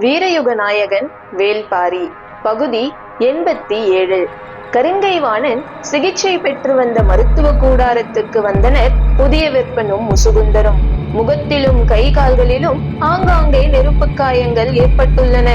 வீரயுக நாயகன் வேல்பாரி பகுதி எண்பத்தி ஏழு. கருங்கைவாணன் சிகிச்சை பெற்று வந்த மருத்துவ கூடாரத்துக்கு வந்தனர். புதிய வெப்பனும் முசுகுந்தரும். முகத்திலும் கை கால்களிலும் ஆங்காங்கே நெருப்பு காயங்கள் ஏற்பட்டுள்ளன.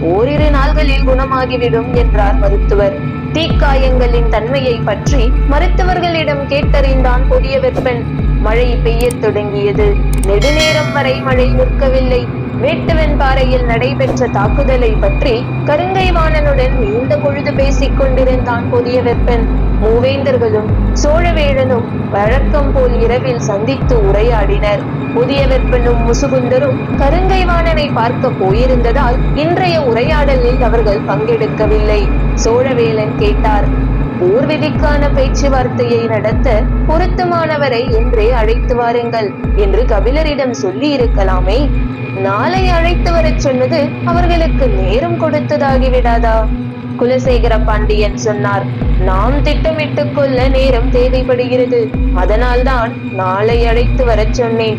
ஓரிரு நாள்களில் குணமாகிவிடும் என்றார் மருத்துவர். தீக்காயங்களின் தன்மையை பற்றி மருத்துவர்களிடம் கேட்டறிந்தான் புதிய வெப்பன். மழை பெய்யத் தொடங்கியது. நெடுநேரம் வரை மழை நிற்கவில்லை. வேட்டுவன் பாறையில் நடைபெற்ற தாக்குதலை பற்றி கருங்கைவாணனுடன் நீண்ட பொழுது பேசிக் கொண்டிருந்தான் புதிய வெப்பன். மூவேந்தர்களும் சோழவேழனும் வழக்கம் போல் இரவில் சந்தித்து உரையாடினர். புதிய வெப்பனும் முசுகுந்தரும் கருங்கைவாணனை பார்க்க போயிருந்ததால் இன்றைய உரையாடலில் அவர்கள் பங்கெடுக்கவில்லை. சோழவேலன் கேட்டார் போர் விதிக்கான பேச்சுவார்த்தையை நடத்த பொருத்தமானவரை என்றே அழைத்து வாருங்கள் என்று கபிலரிடம் சொல்லி இருக்கலாமே நாளை அழைத்து வரச் சொன்னது அவர்களுக்கு நேரம் கொடுத்ததாகி விடாதா? குலசேகர பாண்டியன் சொன்னார் நாம் திட்டமிட்டுக் கொள்ள நேரம் தேவைப்படுகிறது. அதனால்தான் நாளை அழைத்து வரச் சொன்னேன்.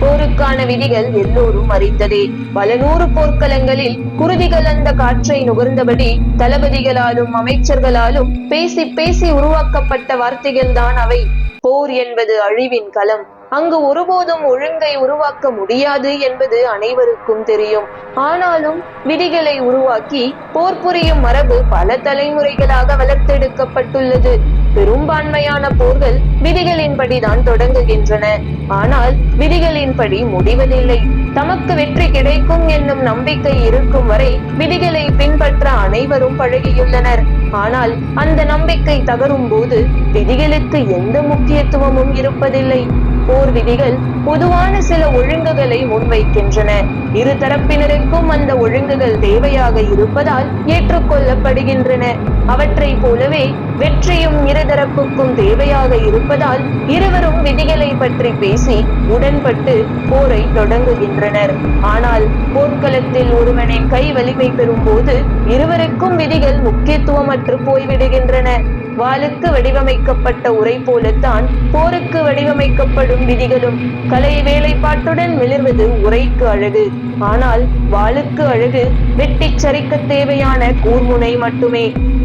போருக்கான விதிகள் எல்லோரும் அறிந்ததே. பல நூறு போர்க்களங்களில் குருதி கலந்த காற்றை நுகர்ந்தபடி தளபதிகளாலும் அமைச்சர்களாலும் பேசி பேசி உருவாக்கப்பட்ட வார்த்தைகள் தான் அவை. போர் என்பது அழிவின் களம். அங்கு ஒருபோதும் ஒழுங்கை உருவாக்க முடியாது என்பது அனைவருக்கும் தெரியும். ஆனாலும் விதிகளை உருவாக்கி போர் புரியும் மரபு பல தலைமுறைகளாக வளர்த்தெடுக்கப்பட்டுள்ளது. பெரும்பான்மையான போர்கள் விதிகளின்படிதான் தொடங்குகின்றன. ஆனால் விதிகளின்படி முடிவதில்லை. தமக்கு வெற்றி கிடைக்கும் என்னும் நம்பிக்கை இருக்கும் வரை விதிகளை பின்பற்ற அனைவரும் பழகியுள்ளனர். ஆனால் அந்த நம்பிக்கை தகரும் போது விதிகளுக்கு எந்த முக்கியத்துவமும் இருப்பதில்லை. போர் விதிகள் பொதுவான சில ஒழுங்குகளை முன்வைக்கின்றன. இரு தரப்பினருக்கும் அந்த ஒழுங்குகள் தேவையாக இருப்பதால் ஏற்றுக்கொள்ளப்படுகின்றன. அவற்றை போலவே வெற்றியும் இருதரப்புக்கும் தேவையாக இருப்பதால் இருவரும் விதிகளை பற்றி பேசி உடன்பட்டு போரை தொடங்குகின்றனர். ஆனால் போர்க்களத்தில் ஒருவனின் கை வலிமை பெறும் போது இருவருக்கும் விதிகள் முக்கியத்துவமற்று போய்விடுகின்றன. வாளுக்கு வடிவமைக்கப்பட்ட உரை போலத்தான் போருக்கு வடிவமைக்கப்படும் விதிகளும் கலை வேலைப்பாட்டுடன் மிளர்வது உரைக்கு அழகு. ஆனால் வாளுக்கு அழகு வெட்டி சரிக்க தேவையான கூர்முனை மட்டுமே.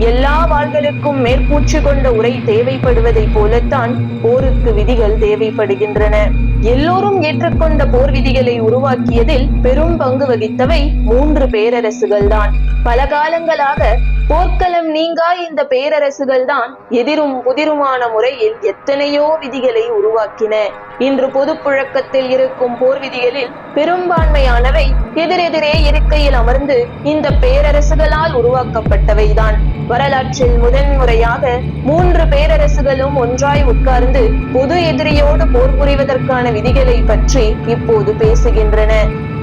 எல்லா வாள்களுக்கும் மேற்பூச்சு கொண்ட உரை தேவைப்படுவதை போலத்தான் போருக்கு விதிகள் தேவைப்படுகின்றன. எல்லோரும் ஏற்றுக்கொண்ட போர் விதிகளை உருவாக்கியதில் பெரும் பங்கு வகித்தவை மூன்று பேரரசுகள் தான் பல காலங்களாக போர்க்களம் நீங்கா இந்த பேரரசுகள் தான் எதிரும் புதிருமான முறையில் எத்தனையோ விதிகளை உருவாக்கின. இன்று பொது புழக்கத்தில் இருக்கும் போர் விதிகளில் பெரும்பான்மையானவை எதிரெதிரே இருக்கையில் அமர்ந்து இந்த பேரரசுகளால் உருவாக்கப்பட்டவைதான். வரலாற்றில் முதன்முறையாக மூன்று பேரரசுகளும் ஒன்றாய் உட்கார்ந்து பொது எதிரியோடு போர் புரிவதற்கான விதிகளை பற்றி இப்போது பேசுகின்றன.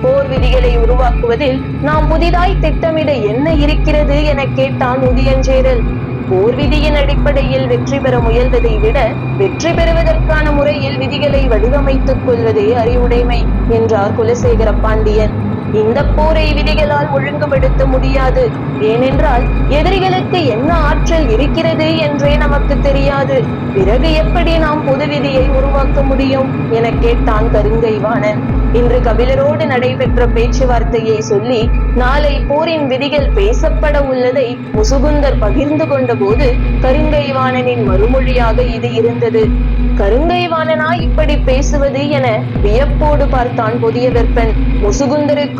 போர் விதிகளை உருவாக்குவதில் நாம் புதிதாய் திட்டமிட என்ன இருக்கிறது என கேட்டான் உதியஞ்சேரல் போர் விதியின் அடிப்படையில் வெற்றி பெற முயல்வதை விட வெற்றி பெறுவதற்கான முறையில் விதிகளை வடிவமைத்துக் கொள்வதே அறிவுடைமை என்றார் குலசேகர பாண்டியன். இந்த போரை விதிகளால் ஒழுங்குபடுத்த முடியாது. ஏனென்றால் எதிரிகளுக்கு என்ன ஆற்றல் இருக்கிறது என்றே நமக்கு தெரியாது. பிறகு எப்படி நாம் பொது விதியை உருவாக்க முடியும்? என கேட்டான் கருங்கைவாணன் இன்று கபிலரோடு நடைபெற்ற பேச்சுவார்த்தையை சொல்லி நாளை போரின் விதிகள் பேசப்பட உள்ளதை முசுகுந்தர் பகிர்ந்து கொண்ட போது கருங்கைவாணனின் மறுமொழியாக இது இருந்தது. கருங்கைவாணனா இப்படி பேசுவது? என வியப்போடு பார்த்தான் புதிய வெப்பன்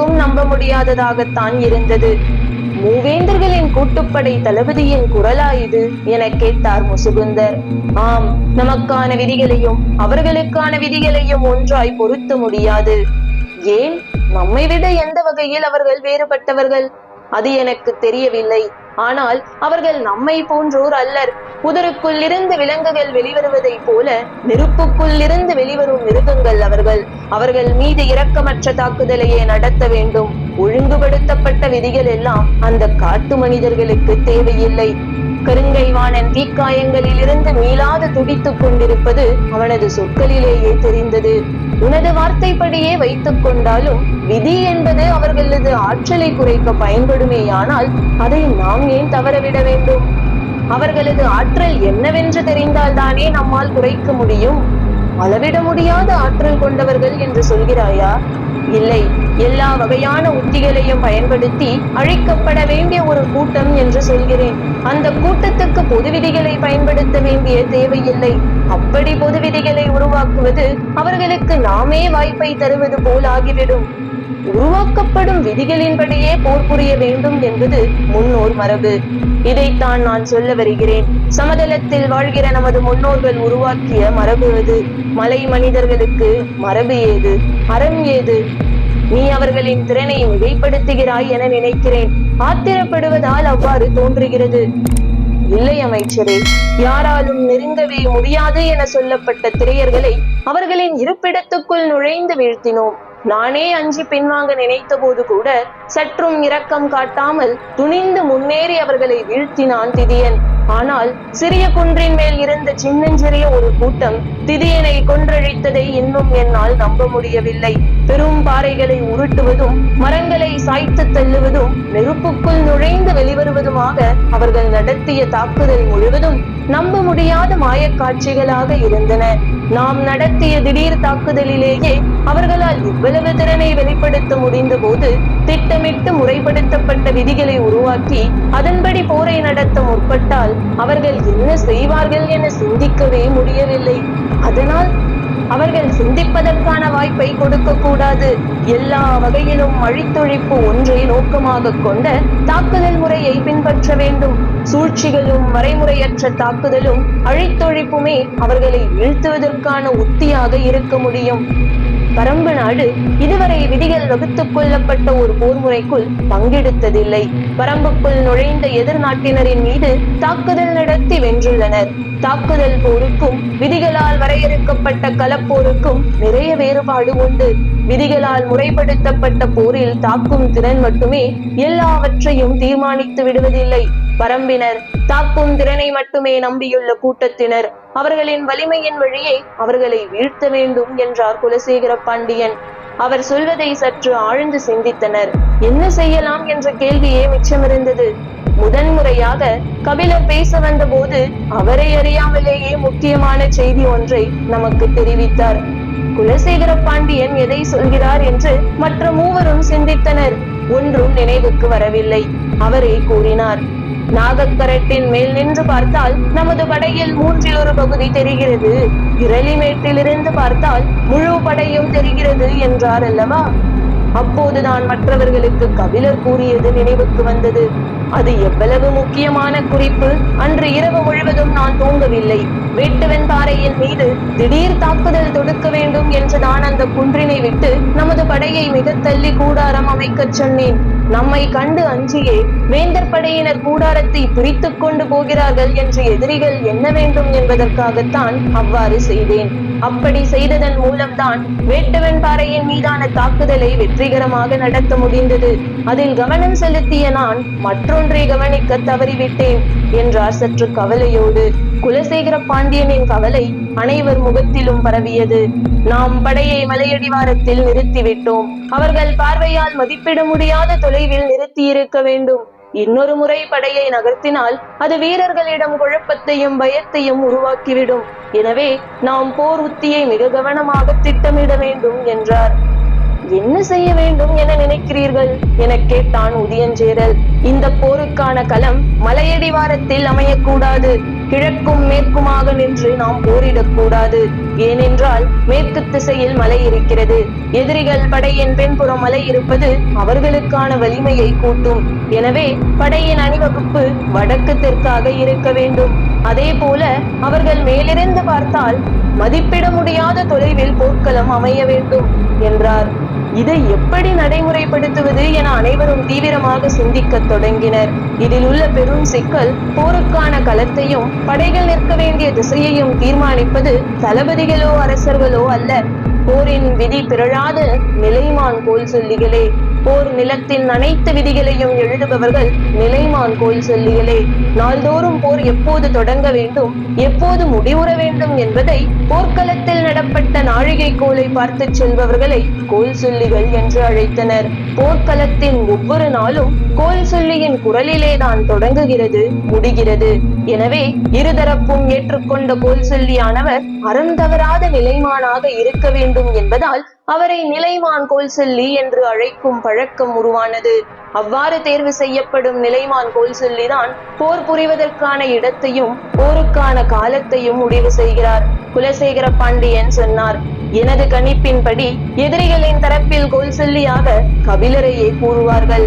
மிகவும் நம்ப முடியாததாகத்தான் இருந்தது. மூவேந்தர்களின் கூட்டுப்படை தளபதியின் குரலா இது என கேட்டார் முசுகுந்தர். ஆம் நமக்கான விதிகளையும் அவர்களுக்கான விதிகளையும் ஒன்றாய் பொருத்த முடியாது. ஏன்? நம்மை விட எந்த வகையில் அவர்கள் வேறுபட்டவர்கள்? அது எனக்கு தெரியவில்லை. ஆனால் அவர்கள் நம்மை போன்றோர் அல்லர். புதருக்குள் இருந்து விலங்குகள் வெளிவருவதைப் போல நெருப்புக்குள் இருந்து வெளிவரும் மிருகங்கள் அவர்கள். அவர்கள் மீது இரக்கமற்ற தாக்குதலையே நடத்த வேண்டும். ஒழுங்குபடுத்தப்பட்ட விதிகள் எல்லாம் அந்த காட்டு மனிதர்களுக்கு தேவையில்லை. கருங்கைவாணன் தீக்காயங்களில் இருந்து மீளாது துடித்துக் கொண்டிருப்பது அவனது சொற்களிலேயே தெரிந்தது. உனது வார்த்தைப்படியே வைத்துக் கொண்டாலும் விதி என்பது அவர்களது ஆற்றலை குறைக்க பயன்படுமேயானால் அதை நாம் ஏன் தவறவிட வேண்டும்? அவர்களது ஆற்றல் என்னவென்று தெரிந்தால்தானே நம்மால் குறைக்க முடியும்? அளவிட முடியாத ஆற்றல் கொண்டவர்கள் என்று சொல்கிறாயா? இல்லை. எல்லா வகையான உத்திகளையும் பயன்படுத்தி அழிக்கப்பட வேண்டிய ஒரு கூட்டம் என்று சொல்கிறேன். அந்த கூட்டத்துக்கு பொது விதிகளை பயன்படுத்த வேண்டிய தேவையில்லை. அப்படி பொது விதிகளை உருவாக்குவது அவர்களுக்கு நாமே வாய்ப்பை தருவது போல் ஆகிவிடும். உருவாக்கப்படும் விதிகளின்படியே போர் புரிய வேண்டும் என்பது முன்னோர் மரபு. இதைத்தான் நான் சொல்ல வருகிறேன். சமதளத்தில் வாழ்கிற நமது முன்னோர்கள் உருவாக்கிய மரபு அது. மலை மனிதர்களுக்கு மரபு ஏது? அறம் ஏது? நீ அவர்களின் திறனை மிகைப்படுத்துகிறாய் என நினைக்கிறேன். ஆத்திரப்படுவதால் அவ்வாறு தோன்றுகிறது. இல்லை அமைச்சரே யாராலும் நெருங்கவே முடியாது என சொல்லப்பட்ட திரையர்களை அவர்களின் இருப்பிடத்துக்குள் நுழைந்து வீழ்த்தினோம். நானே அஞ்சி பின்வாங்க நினைத்த போது கூட சற்றும் இரக்கம் காட்டாமல் துணிந்து முன்னேறி அவர்களை வீழ்த்தினான் திதியன். ஆனால் சிறிய குன்றின் மேல் இருந்த சின்னஞ்சிறிய ஒரு கூட்டம் திதியனை கொன்றழித்ததை இன்னும் என்னால் நம்ப முடியவில்லை. பெரும் பாறைகளை உருட்டுவதும் மரங்களை சாய்த்து தள்ளுவதும் நெருப்புக்குள் நுழைந்து வெளிவருவதுமாக அவர்கள் நடத்திய தாக்குதல் முழுவதும் நம்ப முடியாத மாயக் காட்சிகளாக இருந்தன. நாம் நடத்திய திடீர் தாக்குதலிலேயே அவர்களால் இவ்வளவு திறனை வெளிப்படுத்த முடிந்த போது திட்ட திட்டமிட்டு முறைப்படுத்தப்பட்ட விதிகளை உருவாக்கி அதன்படி போரை நடத்த முற்பட்டால் அவர்கள் என்ன செய்வார்கள் என சிந்திக்கவே முடியவில்லை. அதனால் அவர்கள் சிந்திப்பதற்கான வாய்ப்பை கொடுக்க கூடாது. எல்லா வகையிலும் அழித்தொழிப்பு ஒன்றை நோக்கமாக கொண்ட தாக்குதல் முறையை பின்பற்ற வேண்டும். சூழ்ச்சிகளும் மறைமுறையற்ற தாக்குதலும் அழித்தொழிப்புமே அவர்களை வீழ்த்துவதற்கான உத்தியாக இருக்க முடியும். பரம்பு நாடு இதுவரை விதிகள் வகுத்துக் கொள்ளப்பட்ட ஒரு போர் முறைக்குள் பங்கெடுத்ததில்லை. பரம்புக்குள் நுழைந்த எதிர் நாட்டினரின் மீது தாக்குதல் நடத்தி வென்றுள்ளனர். தாக்குதல் போருக்கும் விதிகளால் வரையறுக்கப்பட்ட கலப்போருக்கும் நிறைய வேறுபாடு உண்டு. விதிகளால் முறைப்படுத்தப்பட்ட போரில் தாக்கும் திறன் மட்டுமே எல்லாவற்றையும் தீர்மானித்து விடுவதில்லை. பரம்பினர் தாக்கும் திறனை மட்டுமே நம்பியுள்ள கூட்டத்தினர். அவர்களின் வலிமையின் வழியை அவர்களை வீழ்த்த வேண்டும் என்றார் குலசேகர பாண்டியன். அவர் சொல்வதை சற்று ஆழ்ந்து சிந்தித்தனர். என்ன செய்யலாம் என்ற கேள்வியே மிச்சமிருந்தது. முதன்முறையாக கபிலர் பேச வந்தபோது அவரை அறியாமலேயே முக்கியமான செய்தி ஒன்றை நமக்கு தெரிவித்தார். குலசேகர பாண்டியன் எதை சொல்கிறார் என்று மற்ற மூவரும் சிந்தித்தனர். ஒன்றும் நினைவுக்கு வரவில்லை. அவரே கூறினார் நாகக்கரட்டின் மேல் நின்று பார்த்தால் நமது படையில் மூன்றில் ஒரு பகுதி தெரிகிறது. இரளிமேட்டிலிருந்து பார்த்தால் முழு படையும் தெரிகிறது என்றார் அல்லவா? அப்போதுதான் மற்றவர்களுக்கு கபிலர் கூறியது நினைவுக்கு வந்தது. அது எவ்வளவு முக்கியமான குறிப்பு? அன்று இரவு முழுவதும் நான் தூங்கவில்லை. வேட்டுவன் பாறையின் மீது திடீர் தாக்குதல் தொடுக்க வேண்டும் என்று நான் அந்த குன்றினை விட்டு நமது படையை மிக தள்ளி கூடாரம் அமைக்கச் சொன்னேன். நம்மை கண்டு அஞ்சியே வேந்தர் படையினர் கூடாரத்தை பிரித்துக் கொண்டு போகிறார்கள் என்று எதிரிகள் என்ன வேண்டும் என்பதற்காகத்தான் அவ்வாறு செய்தேன். அப்படி செய்ததன் மூலம்தான் வேட்டவன் பாறையின் மீதான தாக்குதலை வெற்றிகரமாக நடத்த முடிந்தது. அதில் கவனம் செலுத்திய நான் மற்றொன்றை கவனிக்க தவறிவிட்டேன் என்றார் சற்று கவலையோடு. குலசேகர பாண்டியனின் கவலை அனைவர் முகத்திலும் பரவியது. நாம் படையை மலையடிவாரத்தில் நிறுத்திவிட்டோம். அவர்கள் பார்வையால் மதிப்பிட முடியாத தொலைவில் நிறுத்தி இருக்க வேண்டும். இன்னொரு முறை படையை நகர்த்தினால் அது வீரர்களிடம் குழப்பத்தையும் பயத்தையும் உருவாக்கிவிடும். எனவே நாம் போர் உத்தியை மிக கவனமாக திட்டமிட வேண்டும் என்றார். என்ன செய்ய வேண்டும் என நினைக்கிறீர்கள்? என கேட்டான் உதியஞ்சேரல் இந்த போருக்கான களம் மலையடிவாரத்தில் அமையக்கூடாது. கிழக்கும் மேற்குமாக நின்று நாம் போரிடக்கூடாது. ஏனென்றால் மேற்கு திசையில் மலை இருக்கிறது. எதிரிகள் படையின் பின்புறம் மலை இருப்பது அவர்களுக்கான வலிமையை கூட்டும். எனவே படையின் அணிவகுப்பு வடக்கு தெற்காக இருக்க வேண்டும். அதே போல அவர்கள் மேலிருந்து பார்த்தால் மதிப்பிட முடியாத தொலைவில் போர்க்களம் அமைய வேண்டும் என்றார். இதை எப்படி நடைமுறைப்படுத்துவது என அனைவரும் தீவிரமாக சிந்திக்கத் தொடங்கினர். இதில் உள்ள பெரும் சிக்கல் போருக்கான களத்தையும் படைகள் நிற்க வேண்டிய திசையையும் தீர்மானிப்பது தளபதிகளோ அரசர்களோ அல்ல. போரின் விதி பிறழாத நிலைமான் போல் சொல்லிகளே. போர் நிலத்தின் அனைத்து விதிகளையும் எழுதுபவர்கள் நிலைமான் கோல் சொல்லிகளே. நாள்தோறும் போர் எப்போது தொடங்க வேண்டும் எப்போது முடிவுற வேண்டும் என்பதை போர்க்களத்தில் நடப்பட்ட நாழிகை கோலை பார்த்துச் செல்பவர்களை கோல் சொல்லிகள் என்று அழைத்தனர். போர்க்களத்தின் ஒவ்வொரு நாளும் கோயில் சொல்லியின் குரலிலே தான் தொடங்குகிறது முடிகிறது. எனவே இருதரப்பும் ஏற்றுக்கொண்ட கோயில் சொல்லியானவர் அறம் தவறாத நிலைமானாக இருக்க வேண்டும் என்பதால் அவரை நிலைமான் கோல் சொல்லி என்று அழைக்கும் பழக்கம் உருவானது. அவ்வாறு தேர்வு செய்யப்படும் நிலைமான் கோல் சொல்லிதான் போர் புரிவதற்கான இடத்தையும் போருக்கான காலத்தையும் முடிவு செய்கிறார். குலசேகர பாண்டியன் சொன்னார் எனது கணிப்பின்படி எதிரிகளின் தரப்பில் கோல் சொல்லியாக கபிலரையே கூறுவார்கள்.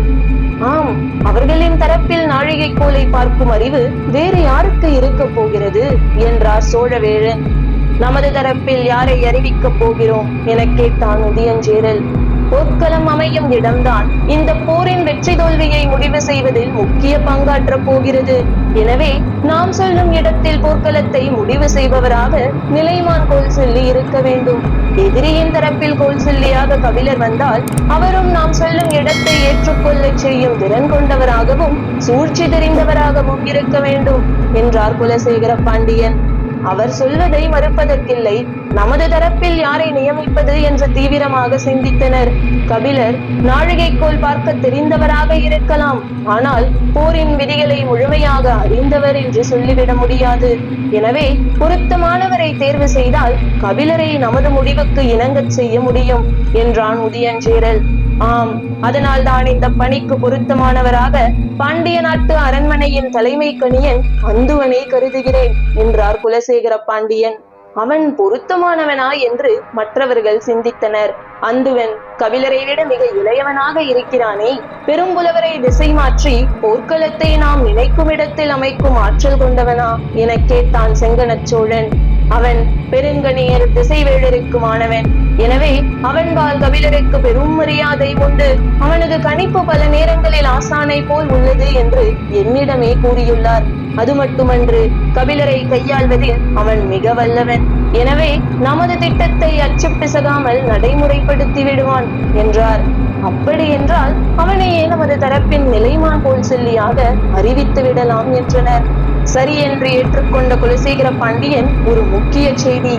ஆம் அவர்களின் தரப்பில் நாழிகை கோலை பார்க்கும் அறிவு வேறு யாருக்கு இருக்க போகிறது? என்றார் சோழவேழன். நமது தரப்பில் யாரை அறிவிக்கப் போகிறோம்? என கேட்டான் உதயஞ்சேரல். போர்க்களம் அமையும் இடம்தான். இந்த போரின் வெற்றி தோல்வியை முடிவு செய்வதில் முக்கிய பங்காற்ற போகிறது. எனவே நாம் சொல்லும் இடத்தில் போர்க்களத்தை முடிவு செய்பவராக நிலைமான் கோல் சொல்லி இருக்க வேண்டும். எதிரியின் தரப்பில் கோல் சொல்லியாக கபிலர் வந்தால் அவரும் நாம் சொல்லும் இடத்தை ஏற்றுக்கொள்ளச் செய்யும் திறன் கொண்டவராகவும் சூழ்ச்சி தெரிந்தவராகவும் இருக்க வேண்டும் என்றார் குலசேகர பாண்டியன். அவர் சொல்வதை மறுப்பதற்கில்லை. நமது தரப்பில் யாரை நியமிப்பது என்று தீவிரமாக சிந்தித்தனர். கபிலர் நாழிகைக்கோல் பார்க்க தெரிந்தவராக இருக்கலாம். ஆனால் போரின் விதிகளை முழுமையாக அறிந்தவர் என்று சொல்லிவிட முடியாது. எனவே பொருத்தமானவரை தேர்வு செய்தால் கபிலரை நமது முடிவுக்கு இணங்கச் செய்ய முடியும் என்றான் உதயஞ்சேரல் ஆம் அதனால் தான் இந்த பணிக்கு பொருத்தமானவராக பாண்டிய நாட்டு அரண்மனையின் தலைமை கணியன் அந்துவனை கருதுகிறேன் என்றார் குலசேகர பாண்டியன். அவன் பொருத்தமானவனா என்று மற்றவர்கள் சிந்தித்தனர். அந்துவன் கபிலரை விட மிக இளையவனாக இருக்கிறானே. பெரும்புலவரை திசை மாற்றி போர்க்களத்தை நாம் நினைக்கும் இடத்தில் அமைக்கும் ஆற்றல் கொண்டவனா? என கேட்டான் செங்கனச் சோழன். அவன் பெருங்கணியர் திசைவேழருக்கு மாணவன். எனவே அவன்பால் கபிலருக்கு பெரும் மரியாதை உண்டு. அவனது கணிப்பு பல நேரங்களில் ஆசானை போல் உள்ளது என்று என்னிடமே கூறியுள்ளார். அது மட்டுமன்று கபிலரை கையாள்வதில் அவன் மிக வல்லவன். எனவே நமது திட்டத்தை அச்சு பிசகாமல் நடைமுறைப்படுத்தி விடுவான். என்றார். அப்படி என்றால் அவனையே நமது தரப்பின் நிலைமான் போல் சொல்லியாக அறிவித்து விடலாம் என்றனர். சரி என்று ஏற்றுக்கொண்ட குலசேகர பாண்டியன் ஒரு முக்கிய செய்தி.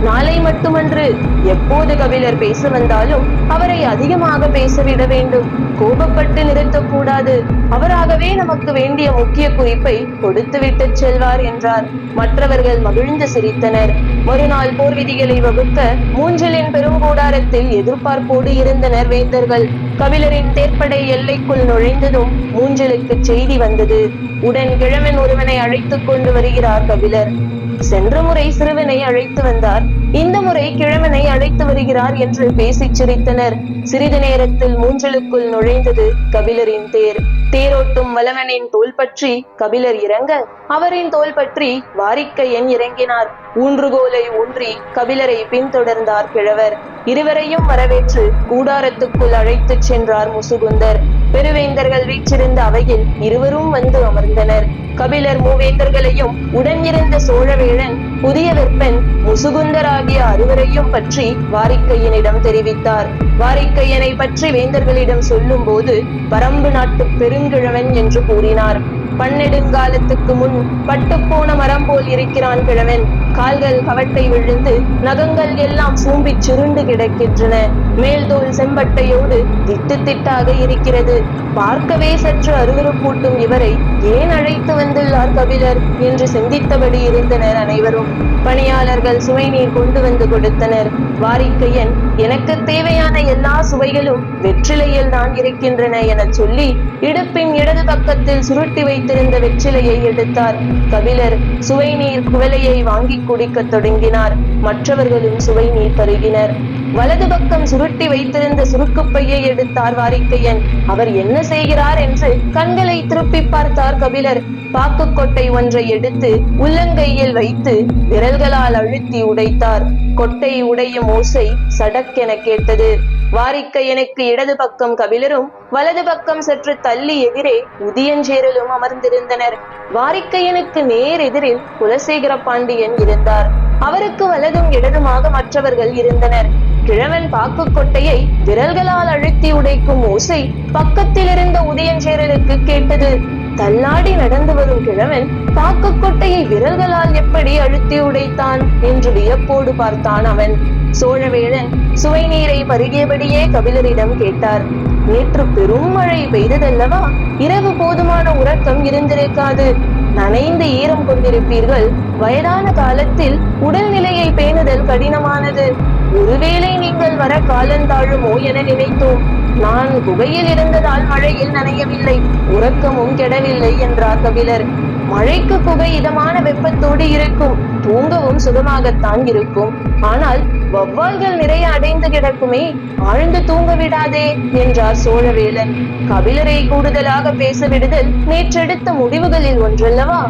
நாளை மட்டுமன்று. எப்போது கபிலர் பேச வந்தாலும் அவரை அதிகமாக பேசவிட வேண்டும். கோபப்பட்டு நிறுத்தக்கூடாது. அவராகவே நமக்கு வேண்டிய முக்கிய குறிப்பை கொடுத்துவிட்டு செல்வார் என்றார். மற்றவர்கள் மகிழ்ந்து சிரித்தனர். மறுநாள் போர் விதிகளை வகுக்க மூஞ்சலின் பெருங்கூடாரத்தில் எதிர்பார்ப்போடு இருந்தனர் வேந்தர்கள் கபிலரின் தேர்ப்படை எல்லைக்குள் நுழைந்ததும் மூஞ்சலுக்கு செய்தி வந்தது. உடன் கிழவன் ஒருவனை அழைத்துக் கொண்டு வருகிறார் கபிலர். சென்ற முறை சிறுவனை அழைத்து வந்தார். இந்த முறை கிழவனை அழைத்து வருகிறார் என்று பேசிச் சிரித்தனர். சிறிது நேரத்தில் மூஞ்சலுக்குள் நுழைந்தது கபிலரின் தேர். தேரோட்டும் வலவனின் தோல் பற்றி கபிலர் இறங்க அவரின் தோல் பற்றி வாரிக்கையன் இறங்கினார். ஊன்றுகோலை ஊன்றி கபிலரை பின்தொடர்ந்தார் கிழவர். இருவரையும் வரவேற்று கூடாரத்துக்குள் அழைத்துச் சென்றார் முசுகுந்தர். பெருவேந்தர்கள் வீற்றிருந்த அவையில் இருவரும் வந்து அமர்ந்தனர். கபிலர் மூவேந்தர்களையும் உடன் இருந்த சோழவேழன் புதிய வெப்பன் முசுகுந்தர் ஆகிய அறுவரையும் பற்றி வாரிக்கையனிடம் தெரிவித்தார். வாரிக்கையனை பற்றி வேந்தர்களிடம் சொல்லும் போது பரம்பு நாட்டு பெருங்கிழவன் என்று கூறினார். பன்னெடுங்காலத்துக்கு முன் பட்டுப்போன மரம் போல் இருக்கிறான் கிழவன். கால்கள் கவட்டை விழுந்து நகங்கள் எல்லாம் சூம்பிச் சுருண்டு கிடக்கின்றன. மேல்தோல் செம்பட்டையோடு திட்டு திட்டாக இருக்கிறது. பார்க்கவே சற்று அருவறுப்பூட்டும் இவரை ஏன் அழைத்து வந்துள்ளார் கபிலர் என்று சிந்தித்தபடி இருந்தனர் அனைவரும். பணியாளர்கள் சுவை நீர் கொண்டு வந்து கொடுத்தனர். வாரிக்கையன் எனக்கு தேவையான எல்லா சுவைகளும் வெற்றிலையில் தான் இருக்கின்றன எனச் சொல்லி இடுப்பின் இடது பக்கத்தில் சுருட்டி வைத்திருந்த வெற்றிலையை எடுத்தார். கபிலர் சுவை நீர் குவலையை வாங்கி குடிக்கத் தொடங்கினார். மற்றவர்களும் சுவை நீர் பருகினர். வலது பக்கம் சுருட்டி வைத்திருந்த சுருக்குப்பையை எடுத்தார் வாரிக்கையன். அவர் என்ன செய்கிறார் என்று கண்களை திருப்பி பார்த்தார் கபிலர். பாக்குக்கொட்டை ஒன்றை எடுத்து உள்ளங்கையில் வைத்து விரல்களால் அழுத்தி உடைத்தார். கொட்டை உடையும் ஓசை சடக்கென கேட்டது. வாரிக்கையனுக்கு இடது பக்கம் கபிலரும் வலது பக்கம் சற்று தள்ளி எதிரே உதியஞ்சேரலும் அமர்ந்திருந்தனர். வாரிக்கையனுக்கு நேர் எதிரில் குலசேகர பாண்டியன் இருந்தார். அவருக்கு வலதும் இடதுமாக மற்றவர்கள் இருந்தனர். கிழவன் பாக்குக்கொட்டையை விரல்களால் அழுத்தி உடைக்கும் ஓசை பக்கத்தில் இருந்த உதயஞ்சேரலுக்கு கேட்டது. தள்ளாடி நடந்து வரும் கிழவன் பாக்கு கொட்டையை விரல்களால் எப்படி அழுத்தி உடைத்தான்? என்று வியப்போடு பார்த்தான் அவன். சோழவேளன் சுவை நீரை பருகியபடியே கபிலரிடம் கேட்டார். நேற்று பெரும் மழை பெய்ததல்லவா? இரவு போதுமான உறக்கம் இருந்திருக்காது. நனைந்து ஈரம் கொண்டிருப்பீர்கள். வயதான காலத்தில் உடல்நிலையை பேணுதல் கடினமானது. ஒருவேளை நீங்கள் வர காலந்தாழுமோ என நினைத்தோம். நான் குகையில் இருந்ததால் மழையில் நனையவில்லை. உறக்கமும் கெடவில்லை என்றார் கபிலர். மழைக்கு குகை இதமான வெப்பத்தோடு இருக்கும். தூங்கவும் சுகமாகத்தான் இருக்கும். ஆனால் வவ்வால்கள் நிறைய அடைந்து கிடக்குமே ஆழ்ந்து தூங்க விடாதே என்றார் சோழவேலன். கபிலரை கூடுதலாக பேச விடுதல் நேற்றெடுத்த முடிவுகளில் ஒன்றல்லவா?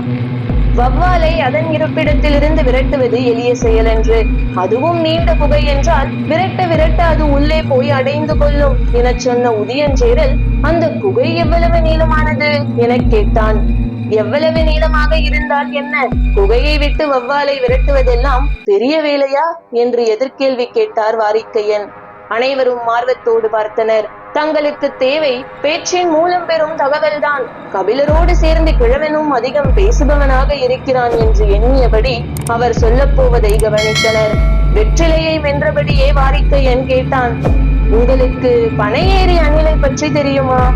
வவ்வாலை அதன் இருப்பிடத்திலிருந்து விரட்டுவது எளிய செயல் என்று அதுவும் நீண்ட குகை என்றால் விரட்ட விரட்ட அது உள்ளே போய் அடைந்து கொள்ளும் எனச் சொன்ன உதியஞ்சேரல் அந்த குகை எவ்வளவு நீளமானது? எனக் கேட்டான். எவ்வளவு நீளமாக இருந்தால் என்ன? குகையை விட்டு வவ்வாலை விரட்டுவதெல்லாம் பெரிய வேலையா? என்று எதிர்கேள்வி கேட்டார் வாரிக்கையன். அனைவரும் ஆர்வத்தோடு பார்த்தனர். தங்களுக்கு தேவை பேச்சின் மூலம் பெறும் தகவல்தான். கபிலரோடு சேர்ந்து கிழவனும் அதிகம் பேசுபவனாக இருக்கிறான் என்று எண்ணியபடி அவர் சொல்லப்போவதை கவனித்தனர். வெற்றிலையை வென்றபடியே வாரிக்கையன் கேட்டான் உங்களுக்கு பனையேறி அணிலை பற்றி தெரியுமா?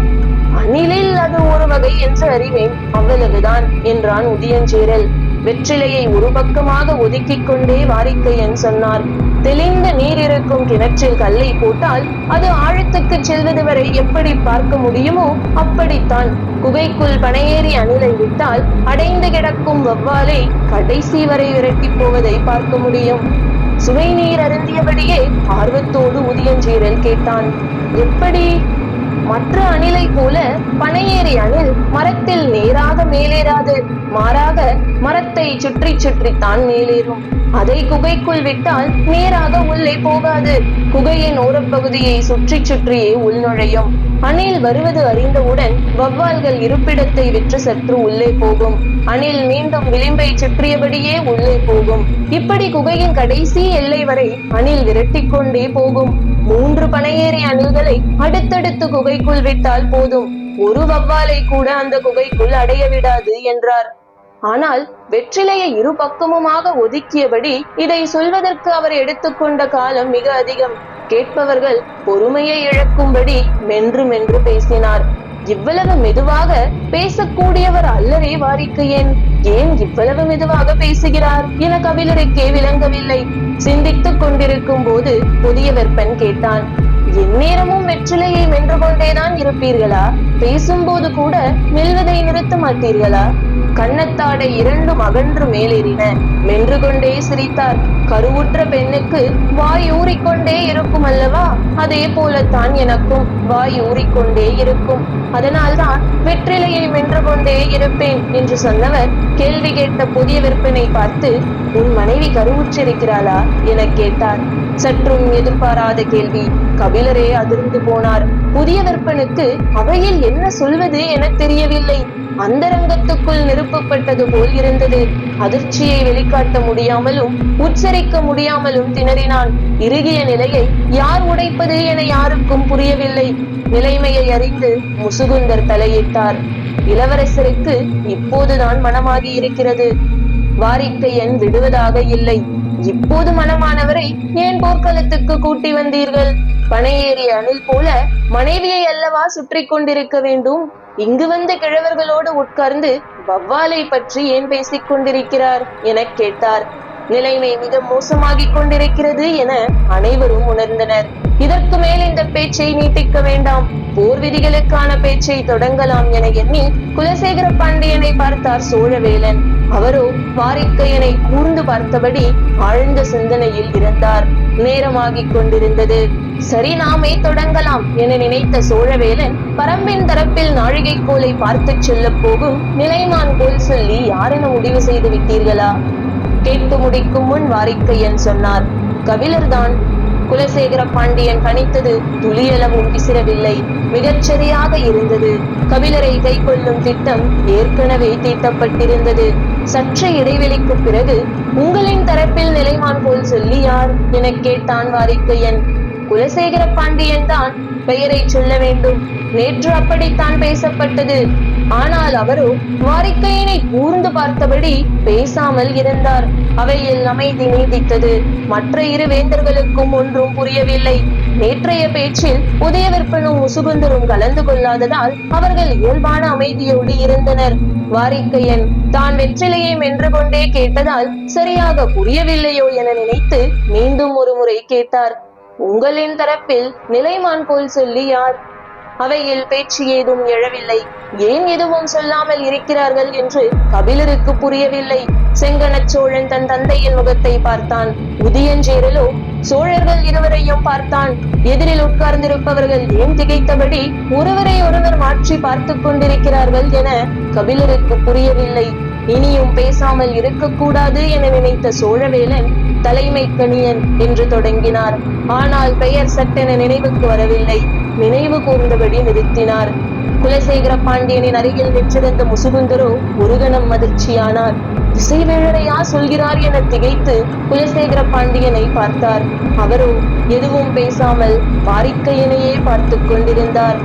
அணிலில் அது ஒரு வகை என்று அறிவேன் அவ்வளவுதான் என்றான் உதியஞ்சேரல். வெற்றிலையை ஒரு பக்கமாக ஒதுக்கிக் கொண்டே வாரிக்கையன் சொன்னார். தெளிந்த நீர் இருக்கும் கிணற்றில் கல்லை போட்டால் அது ஆழத்துக்கு செல்வது வரை எப்படி பார்க்க முடியுமோ அப்படித்தான். குகைக்குள் பனையேறி அணிலை விட்டால் அடைந்து கிடக்கும் வவ்வாலை கடைசி வரை விரட்டி போவதை பார்க்க முடியும். சுவை நீர் அருந்தியபடியே ஆர்வத்தோடு உதியஞ்சீரல் கேட்டான். எப்படி? மற்ற அணிலை போல பனையேறி அணில் மரத்தில் நேராக மேலேறாது. மாறாக மரத்தை சுற்றி சுற்றித்தான் மேலேறும். அதை குகைக்குள் விட்டால் நேராக உள்ளே போகாது. குகையின் ஓரப்பகுதியை சுற்றி சுற்றியே உள்நுழையும் அணில் வருவது அறிந்தவுடன் வவ்வால்கள் இருப்பிடத்தை விற்று சற்று உள்ளே போகும். அணில் மீண்டும் விளிம்பை சுற்றியபடியே உள்ளே போகும். இப்படி குகையின் கடைசி எல்லை வரை அணில் விரட்டிக்கொண்டே போகும். மூன்று பனையேறி அணில்களை அடுத்தடுத்து குகைக்குள் விட்டால் போதும். ஒரு வவ்வாலை கூட அந்த குகைக்குள் அடைய விடாது என்றார். ஆனால் வெற்றிலையை இரு பக்கமுமாக ஒதுக்கியபடி இதை சொல்வதற்கு அவர் எடுத்துக்கொண்ட காலம் மிக அதிகம். கேட்பவர்கள் பொறுமையை இழக்கும்படி மென்று மென்று பேசினார். இவ்வளவு மெதுவாக பேசக்கூடியவர் அல்லரே வாரிக்கையன் ஏன்? இவ்வளவு மெதுவாக பேசுகிறார்? என கவிழருக்கே விளங்கவில்லை. சிந்தித்துக் கொண்டிருக்கும் போது புதிய வெப்பன் கேட்டான் எந்நேரமும் வெற்றிலையை மென்று கொண்டேதான் இருப்பீர்களா? பேசும்போது கூட மெல்வதை நிறுத்த மாட்டீர்களா? கன்னத்தாடை இரண்டும் அகன்று மேலேறின. மென்று கொண்டே சிரித்தார். கருவுற்ற பெண்ணுக்கு வாய் ஊறிக்கொண்டே இருக்கும் அல்லவா? அதே போலத்தான் எனக்கும் வாய் ஊறிக்கொண்டே இருக்கும். அதனால்தான் வெற்றிலையை மென்று கொண்டே இருப்பேன் என்று சொன்னவர் கேள்வி கேட்ட புதிய விற்பனை பார்த்து உன் மனைவி கருவுற்றிருக்கிறாளா? என கேட்டார். சற்றும் எதிர்பாராத கேள்வி. கபிலரே அதிர்ந்து போனார். புதிய விற்பனுக்கு அவையில் என்ன சொல்வது என தெரியவில்லை. அந்தரங்கத்துக்குள் நிரப்பப்பட்டது போல் இருந்தது. அதிர்ச்சியை வெளிக்காட்ட முடியாமலும் உச்சரிக்க முடியாமலும் திணறினான். இறுகிய நிலையை யார் உடைப்பது என யாருக்கும் புரியவில்லை. நிலைமையை அறிந்து முசுகுந்தர் தலையிட்டார். இளவரசருக்கு இப்போதுதான் மனமாகி இருக்கிறது வாரிக்கை எண் விடுவதாக இல்லை. இப்போது மனமானவரை ஏன் போர்க்களத்துக்கு கூட்டி வந்தீர்கள்? பனையேறிய அணில் போல மனைவியை அல்லவா சுற்றி கொண்டிருக்க வேண்டும்? இங்கு வந்த கிழவர்களோடு உட்கார்ந்து வவ்வாலை பற்றி ஏன் பேசிக் கொண்டிருக்கிறார் என கேட்டார். நிலைமை மிக மோசமாகிக் கொண்டிருக்கிறது என அனைவரும் உணர்ந்தனர். இதற்கு மேல் இந்த பேச்சை நீட்டிக்க வேண்டாம். போர் விதிகளுக்கான பேச்சை தொடங்கலாம் என எண்ணி குலசேகர பாண்டியனை பார்த்தார் சோழவேலன். அவரோ வாரிக்கையனை கூர்ந்து பார்த்தபடி ஆழ்ந்த சிந்தனையில் இருந்தார். நேரமாகிக் கொண்டிருந்தது. சரி நாமே தொடங்கலாம் என நினைத்த சோழவேலன் பரம்பின் தரப்பில் நாழிகைக்கோலை பார்த்து செல்லப் போகும் நிலைமான் போல் சொல்லி யாரென முடிவு செய்து விட்டீர்களா? கேட்டு முடிக்கும் முன் வாரிக்கையன் சொன்னார். கபிலர்தான். குலசேகர பாண்டியன் கணித்தது துளியளவும் விசிறவில்லை. மிகச்சரியாக இருந்தது. கபிலரை கை கொள்ளும் திட்டம் ஏற்கனவே தீட்டப்பட்டிருந்தது. சற்று இடைவெளிக்கு பிறகு உங்களின் தரப்பில் நிலைமான் போல் சொல்லி யார்? என கேட்டான் வாரிக்கையன். குலசேகர பாண்டியன் தான் பெயரை சொல்ல வேண்டும். நேற்று அப்படித்தான் பேசப்பட்டது. ஆனால் அவரோ வாரிக்கையனை கூர்ந்து பார்த்தபடி பேசாமல் இருந்தார். அவையில் அமைதி நீடித்தது. மற்ற இரு வேந்தர்களுக்கும் ஒன்றும் புரியவில்லை. நேற்றைய பேச்சில் உதயவிற்பனும் முசுகுந்தரும் கலந்து கொள்ளாததால் அவர்கள் இயல்பான அமைதியோடு இருந்தனர். வாரிக்கையன். தான் வெற்றிலையை மென்று கொண்டே கேட்டதால் சரியாக புரியவில்லையோ என நினைத்து மீண்டும் ஒரு முறை கேட்டார். உங்களின் தரப்பில் நிலைமான் போல் சொல்லி யார்? அவையில் பேச்சு ஏதும் எழவில்லை. ஏன் எதுவும் சொல்லாமல் இருக்கிறார்கள் என்று கபிலருக்கு புரியவில்லை. செங்கனச் சோழன் தன் தந்தையின் முகத்தை பார்த்தான். உதியஞ்சேரலோ சோழர்கள் இருவரையும் பார்த்தான் எதிரில் உட்கார்ந்திருப்பவர்கள் ஏன் திகைத்தபடி ஒருவரை ஒருவர் மாற்றி பார்த்து கொண்டிருக்கிறார்கள் என கபிலருக்கு புரியவில்லை. இனியும் பேசாமல் இருக்கக்கூடாது என நினைத்த சோழவேலன் தலைமை கணியன் என்று தொடங்கினார். ஆனால் பெயர் சட்டென நினைவுக்கு வரவில்லை. நினைவு கூர்ந்தபடி நிறுத்தினார். குலசேகர பாண்டியனின் அருகில் நின்றிருந்த முசுகுந்தரோ ஒரு கணம் அதிர்ச்சியானார் திசைவேழரையா சொல்கிறார் என திகைத்து குலசேகர பாண்டியனை பார்த்தார். அவரோ எதுவும் பேசாமல் வாரிக்கையனையே பார்த்து கொண்டிருந்தார்.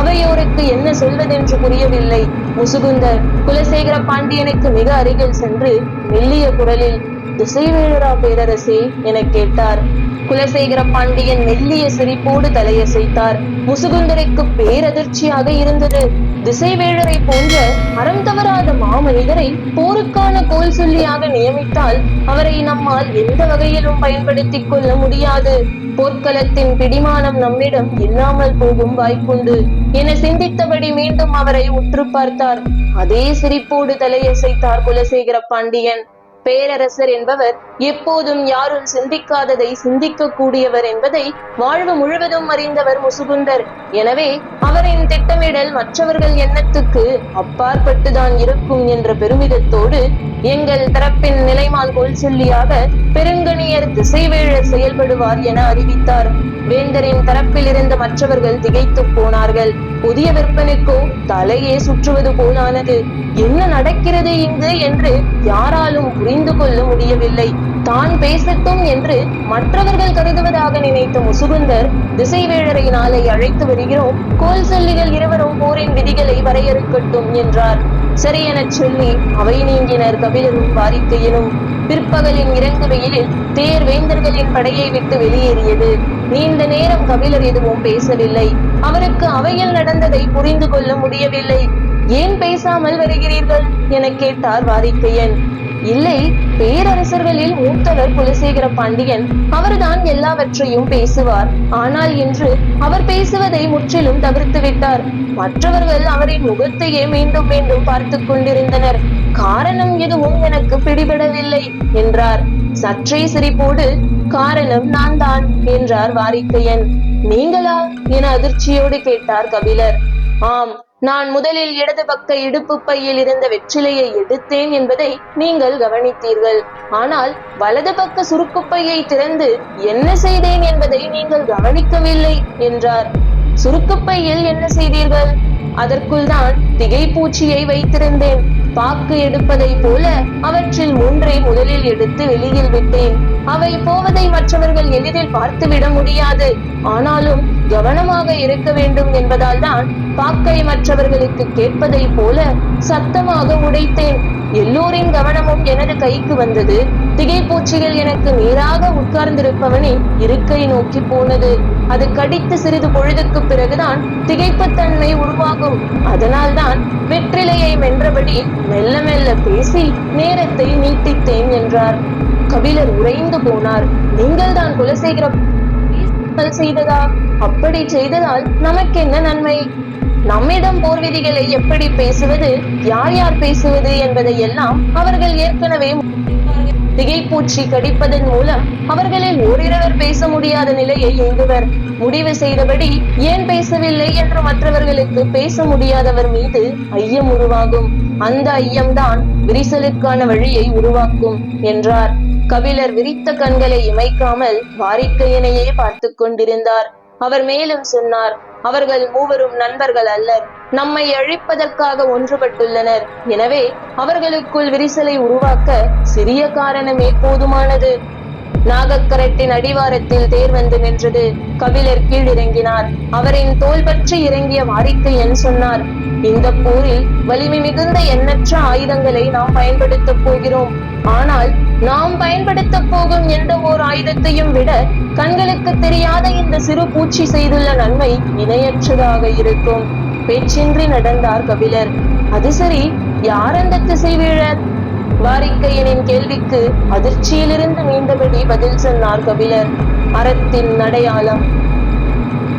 அவையோருக்கு என்ன சொல்வதென்று புரியவில்லை. முசுகுந்தர் குலசேகர பாண்டியனுக்கு மிக அருகில் சென்று மெல்லிய குரலில் திசைவேழரா பேரரசே என கேட்டார். குலசேகர பாண்டியன் மெல்லிய சிரிப்போடு தலையசைத்தார். முசுகுந்தருக்கு பேரதிர்ச்சியாக இருந்தது. திசைவேழரை போன்ற அறம் தவறாத மாமனிதரை போருக்கான கோல் சொல்லியாக நியமித்தால் அவரை நம்மால் எந்த வகையிலும் பயன்படுத்திக் கொள்ள முடியாது. போர்க்களத்தின் பிடிமானம் நம்மிடம் இல்லாமல் போகும் வாய்ப்புண்டு. என சிந்தித்தபடி மீண்டும் அவரை உற்று பார்த்தார். அதே சிரிப்போடு தலையசைத்தார் குலசேகர பாண்டியன். பேரரசர் என்பவர் எப்போதும் யாரும் சிந்திக்காததை சிந்திக்க கூடியவர் என்பதை வாழ்வு முழுவதும் அறிந்தவர் முசுகுந்தர். எனவே அவரின் திட்டமிடல் மற்றவர்கள் எண்ணத்துக்கு அப்பாற்பட்டுதான் இருக்கும் என்ற பெருமிதத்தோடு எங்கள் தரப்பின் நிலைமான் கொல் சொல்லியாக பெருங்கணியர் திசைவேழ செயல்படுவார் என அறிவித்தார். வேந்தரின் தரப்பில் இருந்த மற்றவர்கள் திகைத்து போனார்கள். புதிய விற்பனுக்கோ தலையே சுற்றுவது போலானது. என்ன நடக்கிறது இங்கு என்று யாராலும் புரிந்து கொள்ள முடியவில்லை. தான் பேசட்டும் என்று மற்றவர்கள் கருதுவதாக நினைத்த முசுகுந்தர் திசைவேழரை நாளை அழைத்து வருகிறோம். கோல் சொல்லிகள் இருவரும் போரின் விதிகளை வரையறுக்கட்டும் என்றார். சரி எனச் சொல்லி அவை நீங்கினர் கபிலரும் வாரிக்கையனும் பிற்பகலின் இறங்கு வெயிலில் தேர் வேந்தர்களின் படையை விட்டு வெளியேறியது. நீண்ட நேரம் கபிலர் எதுவும் பேசவில்லை. அவருக்கு அவையில் நடந்ததை புரிந்து கொள்ள முடியவில்லை. ஏன் பேசாமல் வருகிறீர்கள்? என கேட்டார் வாரிக்கையன். இல்லை பேரரசர்களில் மூத்தவர் குலசேகர பாண்டியன் அவர்தான் எல்லாவற்றையும் பேசுவார். ஆனால் இன்று அவர் பேசுவதை முற்றிலும் தவிர்த்து விட்டார். மற்றவர்கள் அவரின் முகத்தையே மீண்டும் மீண்டும் பார்த்து கொண்டிருந்தனர். காரணம் எதுவும் எனக்கு பிடிபடவில்லை என்றார். சற்றே சிரிப்போடு காரணம் நான் தான் என்றார் வாரிக்கையன். நீங்களா? என அதிர்ச்சியோடு கேட்டார் கபிலர். ஆம் நான் முதலில் இடது பக்க இடுப்பு பையில் இருந்த வெற்றிலையை எடுத்தேன் என்பதை நீங்கள் கவனித்தீர்கள். ஆனால் வலது பக்க சுருக்குப்பையை திறந்து என்ன செய்தேன் என்பதை நீங்கள் கவனிக்கவில்லை என்றார். சுருக்குப்பையில் என்ன செய்தீர்கள்? அதற்குள் தான் திகைப்பூச்சியை வைத்திருந்தேன். பாக்கு எடுப்பதை போல அவற்றில் ஒன்றை முதலில் எடுத்து வெளியில் விட்டேன். அவை போவதை மற்றவர்கள் எளிதில் பார்த்துவிட முடியாது. ஆனாலும் கவனமாக இருக்க வேண்டும் என்பதால் தான் பாக்கை மற்றவர்களுக்கு கேட்பதை போல சத்தமாக உடைத்தேன். எல்லோரின் கவனமும் எனது கைக்கு வந்தது. திகைப்பூச்சிகள் எனக்கு நேராக உட்கார்ந்திருப்பவனின் இருக்கை நோக்கி போனது. அது கடித்து சிறிது பொழுதுக்கு பிறகுதான் திகைப்புத்தன்மை உருவாகும். அதனால்தான் வெற்றிலையை வென்றபடி மெல்ல மெல்ல பேசி நேரத்தை நீட்டித்தேன் என்றார். கபிலர் உறைந்து போனார். நீங்கள் தான் குலசேகர செய்ததா? அப்படி செய்ததால் நமக்கென்ன நன்மை? நம்மிடம் போர் விதிகளை எப்படி பேசுவது? யார் யார் பேசுவது? என்பதை எல்லாம் அவர்கள் ஏற்கனவே திகைப்பூச்சி கடிப்பதன் மூலம் அவர்களில் ஓரிரவர் பேச முடியாத நிலையை எய்துவர். முடிவு செய்தபடி ஏன் பேசவில்லை என்று மற்றவர்களுக்கு பேச முடியாதவர் மீது ஐயம் உருவாகும். அந்த ஐயம்தான் விரிசலுக்கான வழியை உருவாக்கும் என்றார். கபிலர் விரித்த கண்களை இமைக்காமல் வாரிக்கையனையே பார்த்து கொண்டிருந்தார். அவர் மேலும் சொன்னார் அவர்கள் மூவரும் நண்பர்கள் அல்லர். நம்மை அழிப்பதற்காக ஒன்றுபட்டுள்ளனர். எனவே அவர்களுக்குள் விரிசலை உருவாக்க சிறிய காரணமே போதுமானது. நாகக்கரட்டின் அடிவாரத்தில் தேர் வந்து நின்றது. கபிலர் கீழிறங்கினார். அவரின் தோல் பற்றி இறங்கிய வாரிக்கையன் சொன்னார் இந்த போரில் வலிமை மிகுந்த எண்ணற்ற ஆயுதங்களை நாம் பயன்படுத்தப் போகிறோம். ஆனால் நாம் பயன்படுத்த போகும் எந்த ஓர் ஆயுதத்தையும் விட கண்களுக்கு தெரியாத இந்த சிறு பூச்சி செய்துள்ள நன்மை இணையற்றதாக இருக்கும். பேச்சின்றி நடந்தார் கபிலர் அது சரி யார் அந்த திசைவேழர் வாரிக்கையனின் கேள்விக்கு அதிர்ச்சியிலிருந்து மீண்டபடி பதில் சொன்னார் கபிலர். அறத்தின் அடையாளம்.